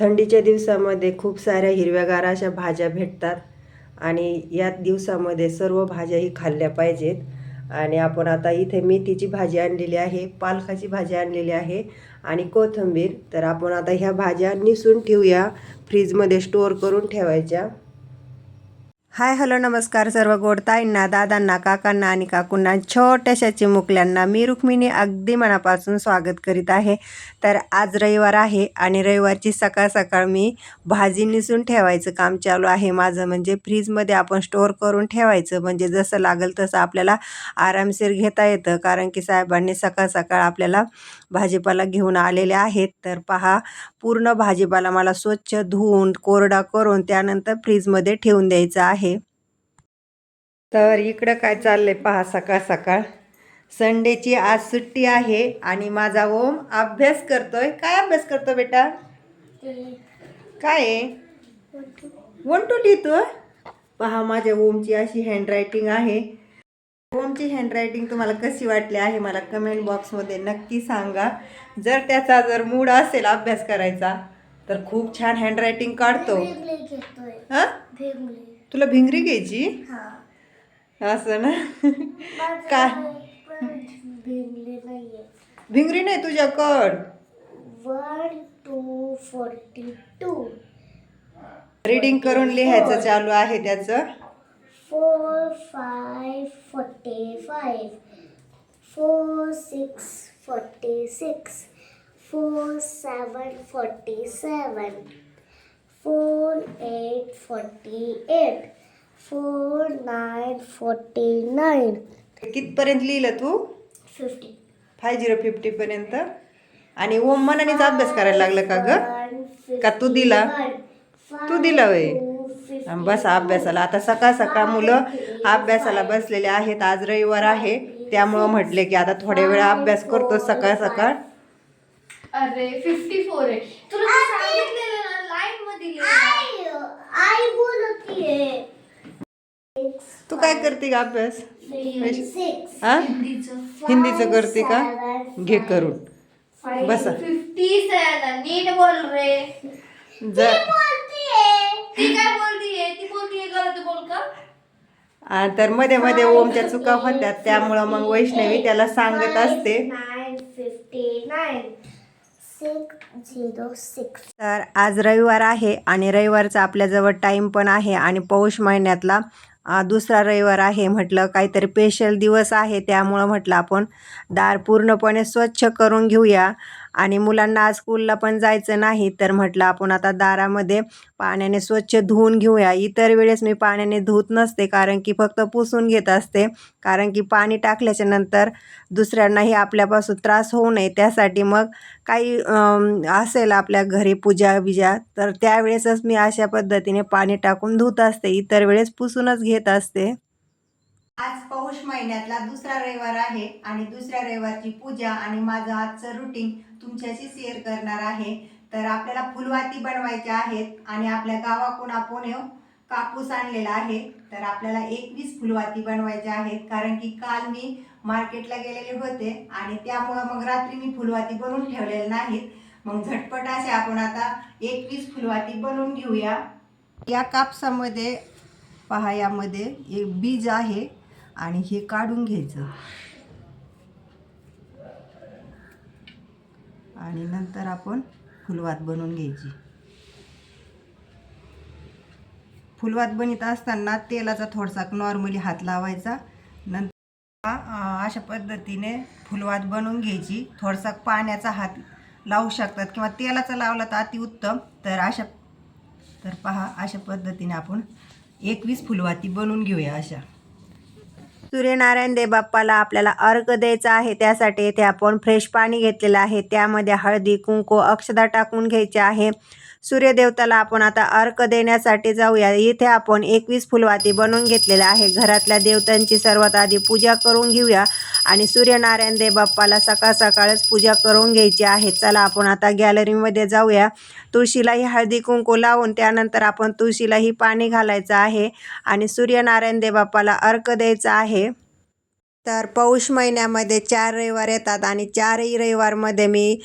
थंडीच्या दिवसामध्ये खूप साऱ्या हिरव्यागार अशा भाज्या भेटतात. आणि या दिवसामध्ये सर्व भाज्याही खाल्ल्या पाहिजेत. आणि आपण आता इथे मेथीची भाजी आणलेली आहे पालकाची भाजी आणलेली आहे आणि कोथिंबीर. तर आपण आता ह्या भाज्या निसून ठेवूया. फ्रीजमध्ये स्टोअर करून ठेवायच्या. हाय हॅलो नमस्कार सर्व गोड ताईंना दादांना काकांना आणि काकूंना छोट्याशा चिमुकल्यांना मी रुक्मिणी अगदी मनापासून स्वागत करीत आहे. तर आज रविवार आहे आणि रविवारची सकाळ सकाळ मी भाजी निसून ठेवायचं काम चालू आहे. माझं म्हणजे फ्रीजमध्ये आपण स्टोअर करून ठेवायचं. म्हणजे जसं लागेल तसं आपल्याला आरामशीर घेता येतं. कारण की साहेबांनी सकाळ सकाळ आपल्याला भाजीपाला घेऊन आलेले आहेत. तर पहा पूर्ण भाजीपाला मला स्वच्छ धुवून कोरडा करून त्यानंतर फ्रीजमध्ये ठेवून द्यायचं आहे. तर इकडं काय चाललंय पहा सकाळ सकाळ. संडेची आज सुट्टी आहे आणि माझा ओम अभ्यास करतोय. काय अभ्यास करतो बेटा? काय? आहे वन टू लिहितो पहा माझ्या ओमची अशी हँडरायटिंग आहे. ओमची हँडरायटिंग तुम्हाला कशी वाटली आहे मला कमेंट बॉक्समध्ये नक्की सांगा. जर त्याचा जर मूड असेल अभ्यास करायचा तर खूप छान हँडरायटिंग काढतो. हां? तुला भिंगरी घ्यायची? हा. असं ना? काय? पण भेंगली नाहीये भिंगरी नाही तुझ्याकड. One two forty two reading करून लिहायचं चालू आहे त्याचं. Four five forty five four six forty six four seven forty seven four eight forty eight four nine forty nine. कितपर्यंत लिहिलं तू? फिफ्टी. फाय झिरो फिफ्टीपर्यंत आणि ओम मनानेच अभ्यास करायला लागलं का ग? का तू दिला? तू दिला? आणि बस अभ्यासाला. आता सकाळ सकाळ मुलं अभ्यासाला बसलेले आहेत. आज रविवार आहे. त्यामुळं म्हटले की आता थोड्या वेळ अभ्यास करतो सकाळ सकाळ. अरे फिफ्टी फोर आहे. तुला ते सांगितलेलं ना लाईन मध्ये. आई बोलतीये. तू काय करते का अभ्यास? सिक्स हा? हिंदीचं. हिंदीचं करते का? घे करून. बसा. फिफ्टी सेवन नीट बोल रे. जर ती काय बोलतीये? ती बोलतीये गलत बोल का? आ, तर मध्ये मध्ये ओमच्या चुका होत्या त्यामुळं मग वैष्णवी त्याला सांगत असते. तर आज रविवार आहे आणि रविवारचा आपल्याजवळ टाईम पण आहे आणि पौष महिन्यातला दुसरा रविवार आहे म्हटलं काहीतरी स्पेशल दिवस आहे त्यामुळं म्हटलं आपण दार पूर्णपणे स्वच्छ करून घेऊया. आणि मुलांना आज स्कूलला पण जायचं नाही तर म्हटलं आपण आता दारामध्ये पाण्याने स्वच्छ धुवून घेऊया. इतर वेळेस मी पाण्याने धुत नसते कारण की फक्त पुसून घेत असते. कारण की पाणी टाकल्याच्या नंतर दुसऱ्यांनाही आपल्यापासून त्रास होऊ नये. त्यासाठी मग काही असेल आपल्या घरी पूजा बिजा तर त्यावेळेसच मी अशा पद्धतीने पाणी टाकून धुत असते. इतर वेळेस पुसूनच घेत असते. आज पौष महिन्यातला दुसरा रविवार आहे आणि दुसऱ्या रविवारची पूजा आणि माझं आजचं रुटीन तुमच्याशी शेअर करणार आहे. तर आपल्याला फुलवाती बनवायच्या आहेत आणि आपल्या गावाकडून आपण येऊ. कापूस आणलेला आहे. तर आपल्याला एकवीस फुलवाती बनवायच्या आहेत. कारण की काल मी मार्केटला गेलेले होते आणि त्यामुळं मग रात्री मी फुलवाती बनवून ठेवलेल्या नाहीत. मग झटपट असे आपण आता एकवीस फुलवाती बनवून घेऊया. या कापसामध्ये पहा यामध्ये एक बीज आहे. आणि हे काढून घ्यायचं. आणि नंतर आपण फुलवात बनवून घ्यायची. फुलवात बनित असताना तेलाचा थोडासा नॉर्मली हात लावायचा. नंतर अशा पद्धतीने फुलवात बनवून घ्यायची. थोडासा पाण्याचा हात लावू शकतात किंवा तेलाचा लावला तर अतिउत्तम तर अशा तर पहा अशा पद्धतीने आपण एकवीस फुलवाती बनवून घेऊया अशा. सूर्यनारायण देवबाप्पाला आपल्याला अर्घ द्यायचा आहे. त्यासाठी येथे आपण फ्रेश पाणी घेतलेलं आहे. त्यामध्ये हळदी कुंकू अक्षदा टाकून घ्यायचे आहे. सूर्यदेवताला आपण आता अर्क देण्यासाठी जाऊया. इथे आपण एकवीस फुलवाती बनवून घेतलेल्या आहे. घरातल्या देवतांची सर्वात आधी पूजा करून घेऊया आणि सूर्यनारायण देव बाप्पाला सकाळ सकाळच पूजा करून घ्यायची आहे. चला आपण आता गॅलरीमध्ये जाऊया. तुळशीलाही हळदी कुंकू लावून त्यानंतर आपण तुळशीलाही पाणी घालायचं आहे आणि सूर्यनारायण देव बाप्पाला अर्घ द्यायचा आहे. तर पौष महिन्यामध्ये चार रविवार येतात आणि चारही रविवारमध्ये मी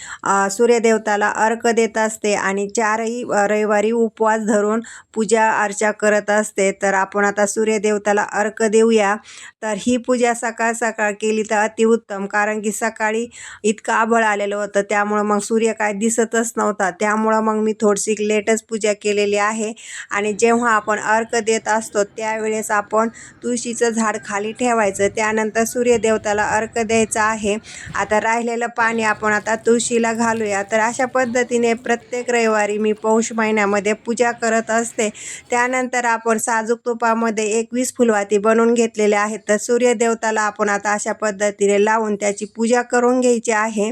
सूर्यदेवताला अर्क देत असते आणि चारही रविवारी उपवास धरून पूजा अर्चा करत असते. तर आपण आता सूर्यदेवताला अर्क देऊया. तर ही पूजा सकाळ सकाळ केली तर अतिउत्तम कारण की सकाळी इतकं आभळ आलेलं होतं. त्यामुळं मग सूर्य काय दिसतच नव्हता. त्यामुळं मग मी थोडीशी लेटच पूजा केलेली आहे. आणि जेव्हा आपण अर्क देत असतो त्यावेळेस आपण तुळशीचं झाड खाली ठेवायचं. त्यानंतर सूर्यदेवताला अर्क द्यायचा आहे. आता राहिलेलं पाणी आपण आता तुळशीला घालूया. तर अशा पद्धतीने प्रत्येक रविवारी मी पौष महिन्यामध्ये पूजा करत असते. त्यानंतर आपण साजूक तुपामध्ये एकवीस फुलवाती बनवून घेतलेल्या आहेत. तर सूर्यदेवताला आपण आता अशा पद्धतीने लावून त्याची पूजा करून घ्यायची आहे.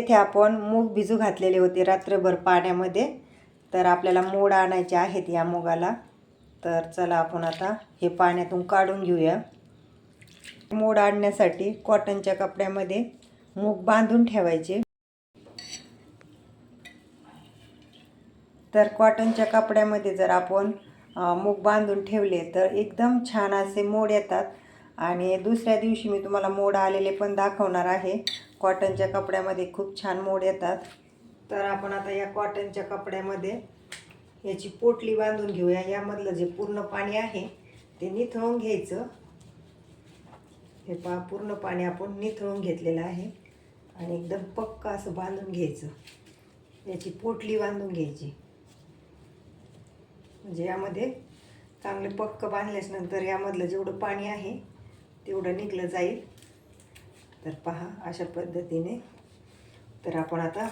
येथे आपण मूग भिजू घातलेले होते रात्रभर पाण्यामध्ये. तर आपल्याला मोड आणायचे आहेत या मुगाला. तर चला आपण आता हे पाण्यातून काढून घेऊया. मोड आणण्यासाठी कॉटनच्या कपड्यामध्ये मूग बांधून ठेवायचे. तर कॉटनच्या कपड्यामध्ये जर आपण मूग बांधून ठेवले तर एकदम छान असे मोड येतात. आणि दुसऱ्या दिवशी मी तुम्हाला मोड आलेले पण दाखवणार आहे. कॉटनच्या कपड्यामध्ये खूप छान मोड येतात. तर आपण आता या कॉटनच्या कपड्यामध्ये याची पोटली बांधून घेऊया. यामधलं जे पूर्ण पाणी आहे ते निथळून घ्यायचं. हे पा पूर्ण पाणी आपण निथळून घेतलेलं आहे. आणि एकदम पक्क असं बांधून घ्यायचं. याची पोटली बांधून घ्यायची. म्हणजे यामध्ये चांगले पक्क बांधल्याच्यानंतर नंतर यामधलं जेवढं पाणी आहे तेवढं निघलं जाईल. तर पहा अशा पद्धतीने. तर आपण आता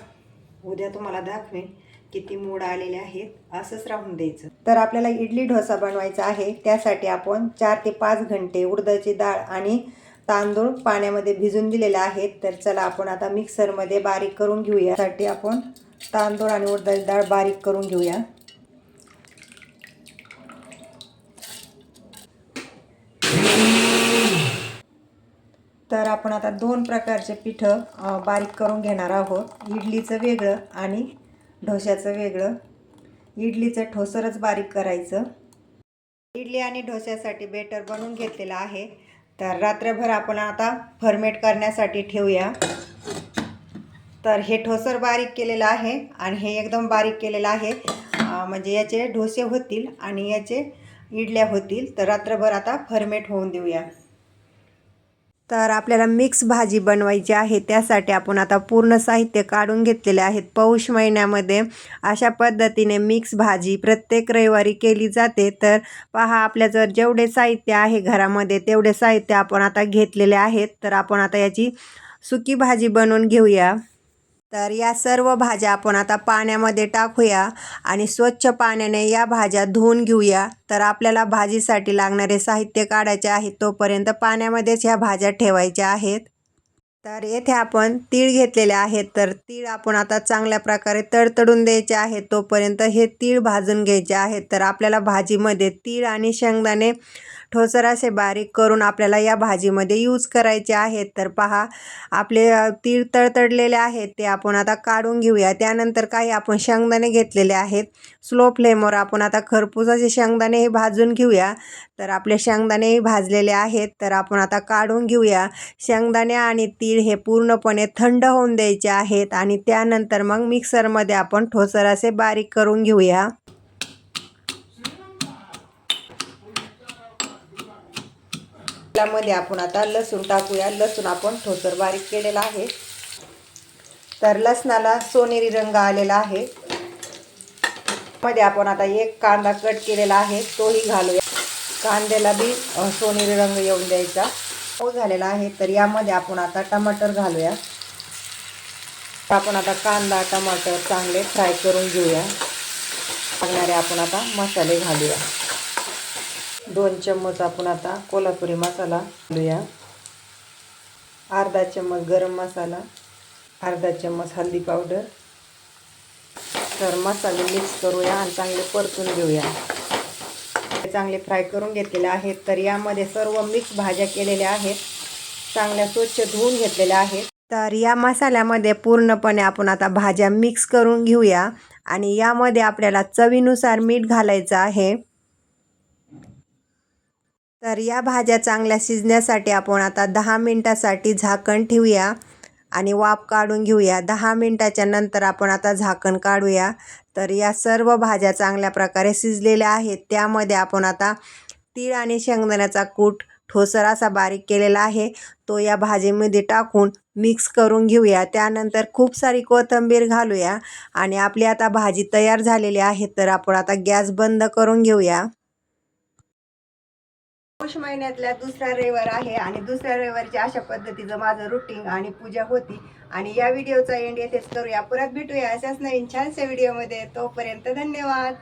उद्या तुम्हाला दाखवेन किती मोड आलेले आहेत असंच राहून द्यायचं. तर आपल्याला इडली डोसा बनवायचा आहे त्यासाठी आपण चार ते पाच घंटे उडदाची डाळ आणि तांदूळ पाण्यामध्ये भिजून दिलेले आहेत. तर चला आपण आता मिक्सरमध्ये बारीक करून घेऊया. साठी आपण तांदूळ आणि उडदाची डाळ बारीक करून घेऊया. तर आपण आता दोन प्रकारचे पिठं बारीक करून घेणार आहोत. इडलीचं वेगळं आणि ढोश्याचं वेगळं. इडलीचं ठोसरच बारीक करायचं. इडली आणि ढोश्यासाठी बेटर बनवून घेतलेलं आहे. तर रात्रभर आपण आता फर्मेट करण्यासाठी ठेवूया. तर हे ठोसर बारीक केलेलं आहे आणि हे एकदम बारीक केलेलं आहे. म्हणजे याचे ढोसे होतील आणि याचे इडल्या होतील. तर रात्रभर आता फर्मेट होऊन देऊया. तर आपल्याला मिक्स भाजी बनवायची आहे त्यासाठी आपण आता पूर्ण साहित्य काढून घेतलेले आहेत. पौष महिन्यामध्ये अशा पद्धतीने मिक्स भाजी प्रत्येक रविवारी केली जाते. तर पहा आपल्याजवळ जेवढे साहित्य आहे घरामध्ये तेवढे साहित्य आपण आता घेतलेले आहेत. तर आपण आता याची सुकी भाजी बनवून घेऊया. तर या सर्व भाज्या आपण आता पाण्यामध्ये टाकूया आणि स्वच्छ पाण्याने या भाज्या धुवून घेऊया. तर आपल्याला भाजीसाठी लागणारे साहित्य काढायचे आहे तोपर्यंत पाण्यामध्येच ह्या भाज्या ठेवायच्या आहेत. तर येथे आपण तीळ घेतलेले आहेत तर तीळ आपण आता चांगल्या प्रकारे तडतडून द्यायचे आहेत तोपर्यंत हे तीळ भाजून घ्यायचे आहेत तर आपल्याला भाजीमध्ये तीळ आणि शेंगदाणे ठोसर असे बारीक करून आपल्याला या भाजीमध्ये यूज करायचे आहेत. तर पहा आपले तीळ तडतडलेले आहेत ते आपण आता काढून घेऊया. त्यानंतर काही आपण शेंगदाणे घेतलेले आहेत. स्लो फ्लेमवर आपण आता खरपूसाचे शेंगदाणे हे भाजून घेऊया. तर आपले शेंगदाणेही भाजलेले आहेत तर आपण आता काढून घेऊया. शेंगदाणे आणि तीळ हे पूर्णपणे थंड होऊन द्यायचे आहेत आणि त्यानंतर मग मिक्सरमध्ये आपण ठोसर असे बारीक करून घेऊया. त्यामध्ये आपण आता लसूण टाकूया. लसूण आपण ठोसर बारीक केलेला आहे. तर लसणाला सोनेरी रंग आलेला आहे. मध्ये आपण आता एक कांदा कट केलेला आहे. तोही घालूया. कांद्याला बी सोनेरी रंग येऊन द्यायचा. तो झालेला आहे. तर यामध्ये आपण आता टमाटर घालूया. आपण आता कांदा टमाटर चांगले फ्राय करून घेऊया. लागणारे आपण आता मसाले घालूया. दोन चम्मच आपण आता कोल्हापुरी मसाला घालूया. अर्धा चम्मच गरम मसाला अर्धा चम्मच हळदी पावडर. तर मसाले मिक्स करूया आणि चांगले परतून घेऊया. चांगले फ्राय करून घेतलेले आहेत. तर यामध्ये सर्व मिक्स भाज्या केलेल्या आहेत. चांगल्या स्वच्छ धुवून घेतलेल्या आहेत. तर या मसाल्यामध्ये पूर्णपणे आपण आता भाज्या मिक्स करून घेऊया. आणि यामध्ये आपल्याला चवीनुसार मीठ घालायचं आहे. तर या भाज्या चांगल्या शिजण्यासाठी आपण आता दहा मिनटासाठी झाकण ठेवूया आणि वाफ काढून घेऊया. दहा मिनटाच्या नंतर आपण आता झाकण काढूया. तर या सर्व भाज्या चांगल्या प्रकारे शिजलेल्या आहेत. त्यामध्ये आपण आता तीळ आणि शेंगदाण्याचा कूट ठोसर असा बारीक केलेला आहे. तो या भाजीमध्ये टाकून मिक्स करून घेऊया. त्यानंतर खूप सारी कोथिंबीर घालूया आणि आपली आता भाजी तयार झालेली आहे. तर आपण आता गॅस बंद करून घेऊया. पौष महिन्यातल्या दुसरा रविवार आहे आणि दुसऱ्या रविवारच्या अशा पद्धतीचं माझं रुटीन आणि पूजा होती. आणि या व्हिडिओचा एंड येथेच करूया. परत भेटूया अशाच नवीन छानशा व्हिडिओमध्ये तोपर्यंत धन्यवाद.